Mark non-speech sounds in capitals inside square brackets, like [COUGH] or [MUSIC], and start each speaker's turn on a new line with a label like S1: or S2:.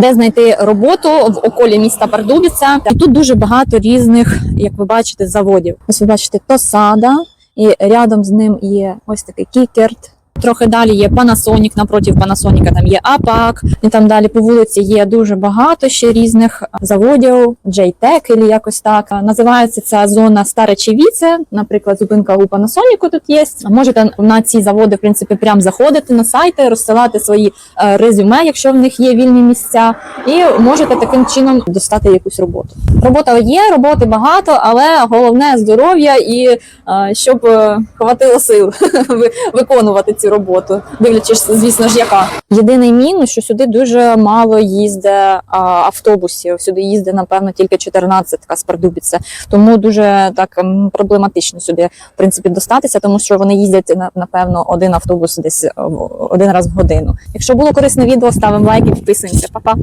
S1: де знайти роботу в околі міста Пардубіця. І тут дуже багато різних, як ви бачите, заводів. Ось ви бачите Тосада, і рядом з ним є ось такий кікерт. Трохи далі є Panasonic, напроти Panasonic там є АПАК, і там далі по вулиці є дуже багато ще різних заводів, JTEC или якось так. Називається ця зона Старе Чевіце, наприклад, зупинка у Panasonic тут є. Можете на ці заводи, в принципі, прям заходити на сайти, розсилати свої е, резюме, якщо в них є вільні місця, і можете таким чином достати якусь роботу. Робота є, роботи багато, але головне здоров'я і е, щоб е, хватило сил [LAUGHS] виконувати цю роботу, дивлячись, звісно ж, яка. Єдиний мінус, що сюди дуже мало їздить автобусів. Сюди їздить, напевно, тільки 14 з Пардубіця. Тому дуже так проблематично сюди, в принципі, достатися, тому що вони їздять напевно один автобус десь один раз в годину. Якщо було корисне відео, ставимо лайк і підписуємося. Па-па!